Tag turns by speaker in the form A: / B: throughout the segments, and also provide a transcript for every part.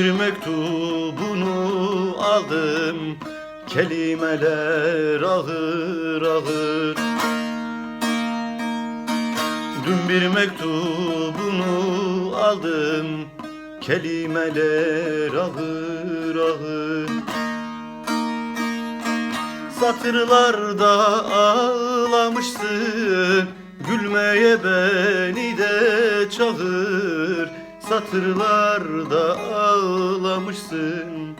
A: mektubunu aldım. Kelimeler ağır ağır. Dün bir mektubunu aldım. Kelimeler ağır ağır. Satırlarda ağlamışsın. Gülmeye beni de çağır Satırlarda ağlamışsın.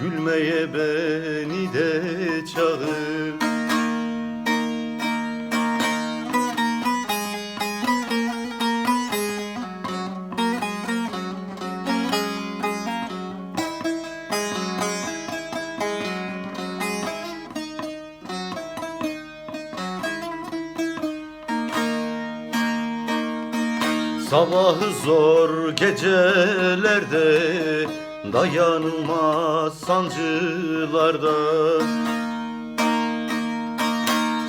A: Gülmeye beni de çağır Sabahı zor gecelerde Dayanılmaz sancılarda.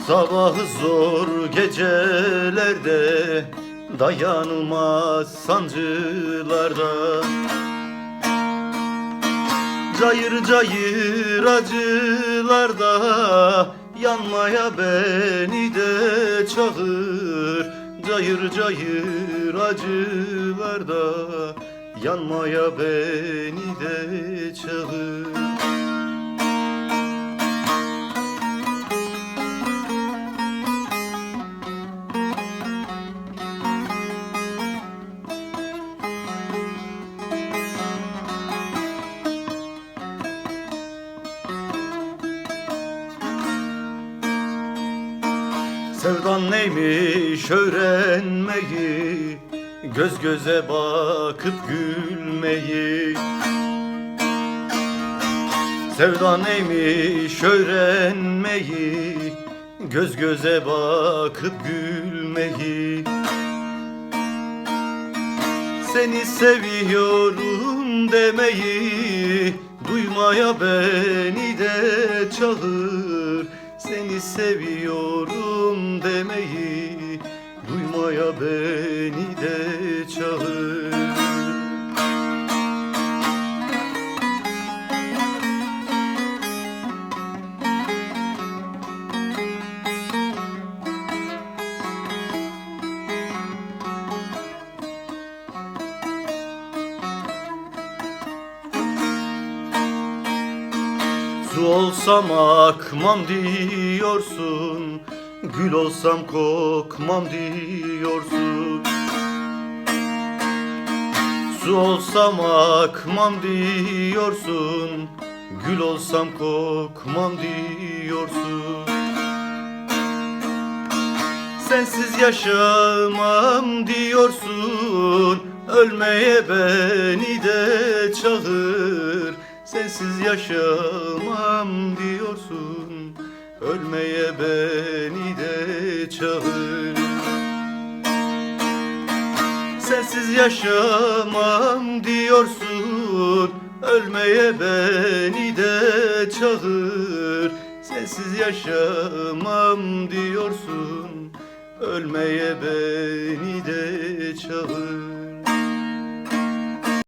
A: Sabahı zor gecelerde Dayanılmaz sancılarda. Cayır cayır acılarda Yanmaya beni de çağır Cayır cayır acılarda. Yanmaya beni de çağır Sevdan neymiş öğrenmeyi Göz göze bakıp gülmeyi. Sevdan neymiş öğrenmeyi Göz göze bakıp gülmeyi. Seni seviyorum demeyi Duymaya beni de çağır Seni seviyorum demeyi Duymaya beni de çağır Su olsam akmam diyorsun Gül olsam kokmam diyorsun. Su olsam akmam diyorsun Gül olsam kokmam diyorsun. Sensiz yaşamam diyorsun Ölmeye beni de çağır Sensiz yaşamam diyorsun. Ölmeye beni de çağır. Sensiz yaşamam diyorsun. Ölmeye beni de çağır. Sensiz yaşamam diyorsun. Ölmeye beni de